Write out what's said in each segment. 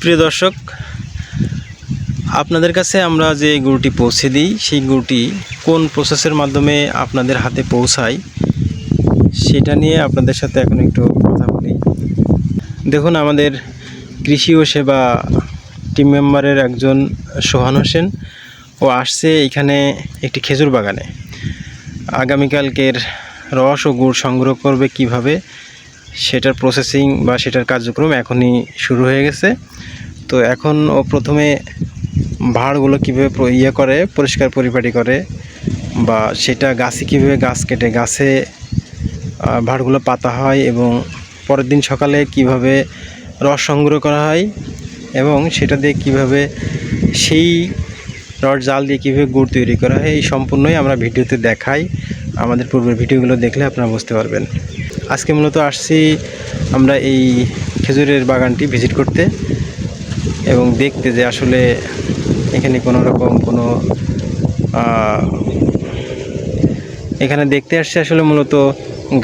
প্রিয় দর্শক, আপনাদের কাছে আমরা যে গুড়টি পৌঁছে দিই, সেই গুড়টি কোন প্রসেসের মাধ্যমে আপনাদের হাতে পৌঁছায়, সেটা নিয়ে আপনাদের সাথে এখন একটু কথা বলি। দেখুন, আমাদের কৃষি ও সেবা টিম মেম্বারের একজন সোহান হোসেন। ও আসছে এখানে একটি খেজুর বাগানে। আগামীকালকের রস ও গুড় সংগ্রহ করবে কীভাবে সেটার প্রসেসিং বা সেটার কার্যক্রম এখনই শুরু হয়ে গেছে। তো এখন ও প্রথমে ভাঁড়গুলো কীভাবে ইয়ে করে, পরিষ্কার পরিপাটি করে বা সেটা গাছে কীভাবে গাছ কেটে, গাছে ভাঁড়গুলো পাতা হয় এবং পরের দিন সকালে কীভাবে রস সংগ্রহ করা হয় এবং সেটা দিয়ে কীভাবে সেই রড জাল দিয়ে কীভাবে গুড় তৈরি করা হয়, এই সম্পূর্ণই আমরা ভিডিওতে দেখাই। আমাদের পূর্বের ভিডিওগুলো দেখলে আপনারা বুঝতে পারবেন। আজকে মূলত আসছি আমরা এই খেজুরের বাগানটি ভিজিট করতে এবং দেখতে যে আসলে এখানে কোনো রকম কোনো এখানে দেখতে আসছে আসলে মূলত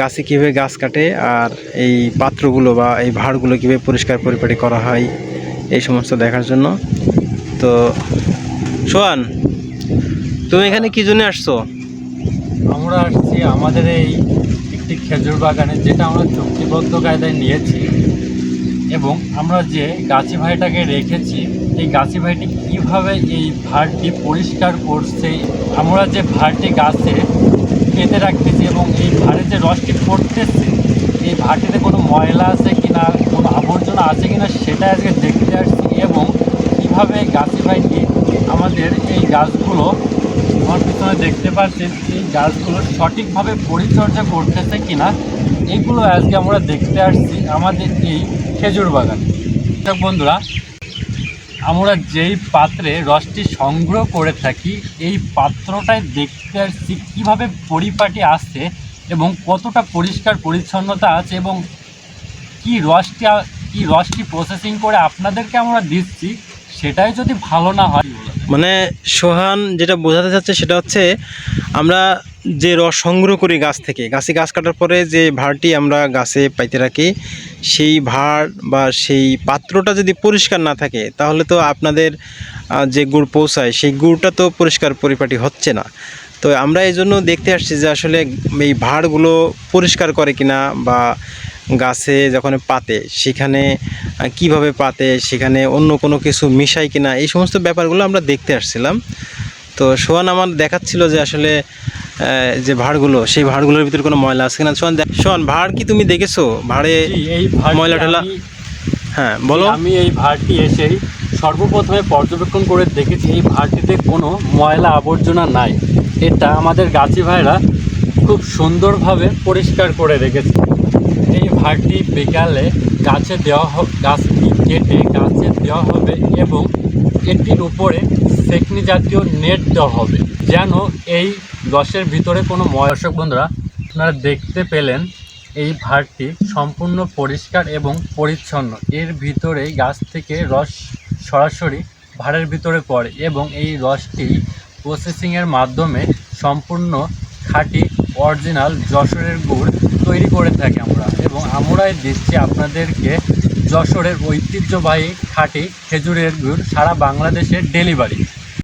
গাছে কীভাবে গাছ কাটে আর এই পাত্রগুলো বা এই ভাঁড়গুলো কীভাবে পরিষ্কার পরিপাটি করা হয় এই সমস্ত দেখার জন্য। তো সোয়ান তুমি এখানে কী জন্য আসছো? আমরা আসছি আমাদের এই একটি খেজুর বাগানে যেটা আমরা চুক্তিবদ্ধ কায়দায় নিয়েছি এবং আমরা যে গাছি ভাইটাকে রেখেছি, এই গাছি ভাইটি কীভাবে এই ভাড়টি পরিষ্কার করছে, আমরা যে ভাড়টি গাছে পেতে রাখতেছি এবং এই ভাড়ে যে রসটি পড়তেছে, এই ভাড়টিতে কোনো ময়লা আছে কি না কোনো আবর্জনা আছে কি না সেটা আজকে দেখতে আসছি এবং কীভাবে গাছি ভাইটি আমাদের এই গাছগুলো আমার পিছনে দেখতে পাচ্ছেন এই গাছগুলো সঠিকভাবে পরিচর্যা করতেছে কিনা, এগুলো আজকে আমরা দেখতে আসছি আমাদের এই খেজুর বাগানে। বন্ধুরা, আমরা যেই পাত্রে রসটি সংগ্রহ করে থাকি, এই পাত্রটায় দেখতে আসছি কীভাবে পরিপাটি আসছে এবং কতটা পরিষ্কার পরিচ্ছন্নতা আছে এবং কি রসটি কি রসটি প্রসেসিং করে আপনাদেরকে আমরা দিচ্ছি, সেটাই যদি ভালো না হয় মানে সোহান যেটা বোঝাতে চাচ্ছে সেটা হচ্ছে আমরা যে রস সংগ্রহ করি গাছ থেকে, গাছে গাছ কাটার পরে যে ভাঁড়টি আমরা গাছে পাইতে রাখি, সেই ভাঁড় বা সেই পাত্রটা যদি পরিষ্কার না থাকে, তাহলে তো আপনাদের যে গুড় পৌঁছায়, সেই গুড়টা তো পরিষ্কার পরিপাটি হচ্ছে না। তো আমরা এই জন্য দেখতে আসছি যে আসলে এই ভাঁড়গুলো পরিষ্কার করে কিনা বা গাছে যখন পাতে সেখানে কীভাবে পাতে সেখানে অন্য কোনো কিছু মিশাই কিনা এই সমস্ত ব্যাপারগুলো আমরা দেখতে আসছিলাম। তো সোহান আমার দেখাচ্ছিল যে আসলে যে ভাঁড়গুলো সেই ভাড়গুলোর ভিতরে কোনো ময়লা আছে কিনা? সোহান দেখ- সোহান ভাঁড় কি তুমি দেখেছ? ভাঁড়ে ময়লা আমি- হ্যাঁ বলো। আমি এই ভাড়টি এসেই সর্বপ্রথমে পর্যবেক্ষণ করে দেখেছি এই ভাড়টিতে কোনো ময়লা আবর্জনা নাই। এটা আমাদের গাছি ভাইরা খুব সুন্দরভাবে পরিষ্কার করে রেখেছে। ভাড়টি বিকালে গাছে দেওয়া গাছটি কেটে গাছে দেওয়া হবে এবং এটির উপরে সেকনি জাতীয় নেট দেওয়া হবে। যেন এই রসের ভিতরে কোনো দর্শক বন্ধুরা, আপনারা দেখতে পেলেন এই ভাড়টি সম্পূর্ণ পরিষ্কার এবং পরিচ্ছন্ন। এর ভিতরেই গাছ থেকে রস সরাসরি ভাড়ের ভিতরে পড়ে এবং এই রসটি প্রসেসিংয়ের মাধ্যমে সম্পূর্ণ খাঁটি অরিজিনাল যশোরের গুড় তৈরি করে থাকি আমরা। এবং আমরাই দিচ্ছি আপনাদেরকে যশোরের ঐতিহ্যবাহী খাঁটি খেজুরের গুড় সারা বাংলাদেশে ডেলিভারি।